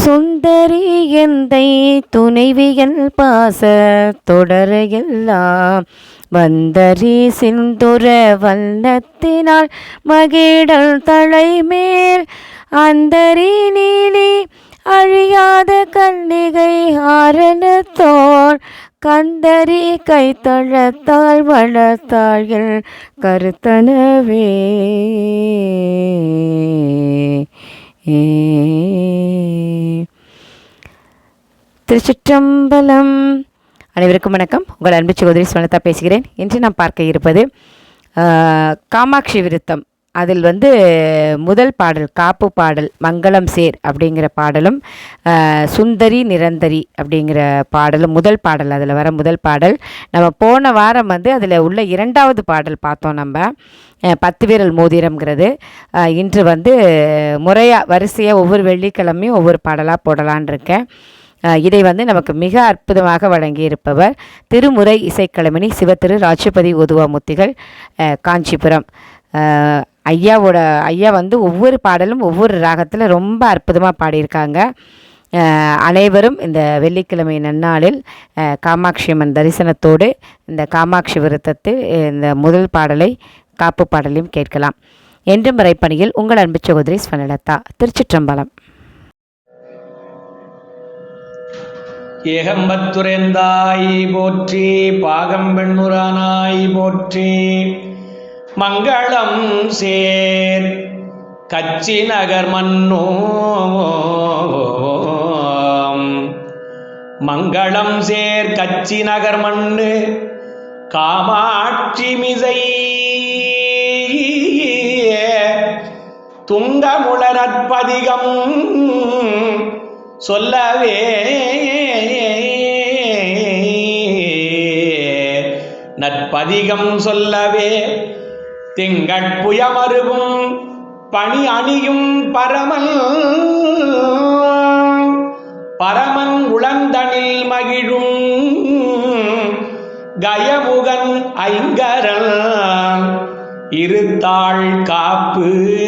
சுந்தரி எந்தை துணைவியல் பாச தொடரையெல்லாம் வந்தரி சிந்துர வல்லத்தினால் மகிழல் தலைமேல் அந்தரி நீலி அழியாத கன்னிகை ஆரணத்தோர் கந்தரி கைத்தளத்தால் வளர்த்தாள்கள் கருத்தனவே. ஏ திருச்சிற்றம்பலம். அனைவருக்கும் வணக்கம். உங்கள் அன்பு சகோதரி ஸ்வனதா பேசுகிறேன். இன்று நான் பார்க்க இருப்பது காமாட்சி விருத்தம். அதில் வந்து முதல் பாடல் காப்பு பாடல் மங்களம் சேர் அப்படிங்கிற பாடலும் சுந்தரி நிரந்தரி அப்படிங்கிற பாடலும் முதல் பாடல் அதில் வர முதல் பாடல். நம்ம போன வாரம் வந்து அதில் உள்ள இரண்டாவது பாடல் பார்த்தோம் நம்ம. பத்து வீரல் மோதிரம்ங்கிறது. இன்று வந்து முறையாக வரிசையாக ஒவ்வொரு வெள்ளிக்கிழமையும் ஒவ்வொரு பாடலாக போடலான் இருக்கேன். இதை வந்து நமக்கு மிக அற்புதமாக வழங்கியிருப்பவர் திருமுறை இசைக்கலைமணி சிவத்திரு ராஜபதி உதுவாமூர்த்திகள் காஞ்சிபுரம். ஐயாவோட ஐயா வந்து ஒவ்வொரு பாடலும் ஒவ்வொரு ராகத்தில் ரொம்ப அற்புதமாக பாடியிருக்காங்க. அனைவரும் இந்த வெள்ளிக்கிழமை நன்னாளில் காமாட்சி அம்மன் தரிசனத்தோடு இந்த காமாட்சி விருத்தத்தில் இந்த முதல் பாடலை காப்பு பாடலையும் கேட்கலாம். என்றும் வரைப்பணியில் உங்கள் அன்பு சகோதரி ஸ்வனலதா திருச்சிற்றம்பலம். ஏகம்பத்துரைந்தாய் போற்றி பாகம்பெண்ணுரானாய் போற்றி. மங்களம் சேர் கச்சி நகர் மன்னோ மங்களம் சேர் கச்சி நகர் மண்ணு காமாட்சி மிசை. துங்கமுளரற்பதிகம் சொல்லவே நற்பதிகம் சொல்லவே திங்கட்புயமருவும் பணி அணியும் பரமன். பரமன் உளந்தனில் மகிழும் கயமுகன் ஐங்கரன். இருத்தாள் காப்பு.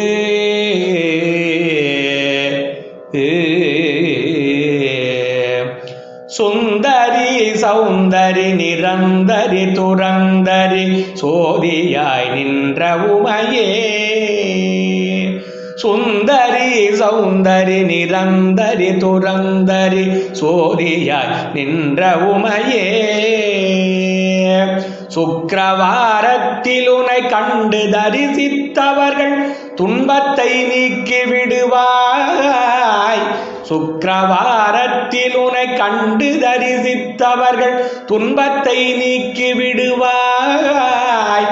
சுந்தரி சௌந்தரி நிரந்தரி துரந்தரி சோதியாய் நின்ற உமையே. சுந்தரி சௌந்தரி நிரந்தரி துரந்தரி சோதியாய் நின்ற உமையே. சுக்கரவாரத்தில் உனை கண்டு தரிசித்தவர்கள் துன்பத்தை நீக்கி விடுவார். சுக்கரவாரத்தில் உனை கண்டு தரிசித்தவர்கள் துன்பத்தை நீக்கி விடுவாய்.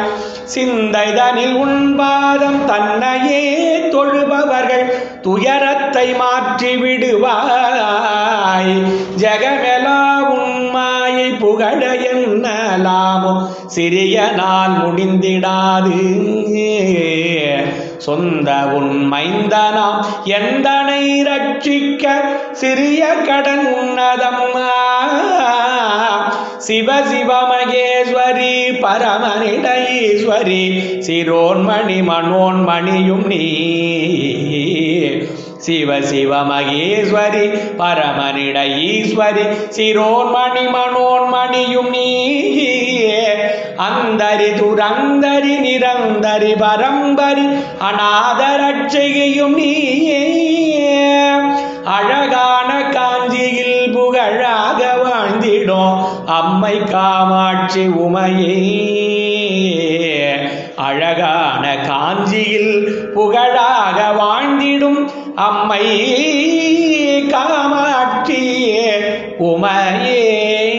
சிந்தைதனில் உண்பாதம் தன்னையே தொழுபவர்கள் துயரத்தை மாற்றி விடுவாய். ஜெகமெலா உண்மாயை புகழ என்னலாமோ? சிறிய நாள் முடிந்திடாது. சொந்த உண்மைந்தனாம் எந்தனை ரட்சிக்க சிறிய கடன் உன்னதம்மா? சிவ சிவ மகேஸ்வரி பரமனிடஈஸ்வரி சிரோன்மணி மனோன்மணியும் நீ. சிவ சிவ மகேஸ்வரி பரமனிட ஈஸ்வரி சிரோன்மணி மனோன்மணியும் நீ. அந்தரி துரந்தரி நிரந்தரி பரம்பரி அநாதரட்சையும் நீயே. அழகான காஞ்சியில் புகழாக வாழ்ந்திடும் அம்மை காமாட்சி உமையே. அழகான காஞ்சியில் புகழாக வாழ்ந்திடும் அம்மை காமாட்சியே உமையே.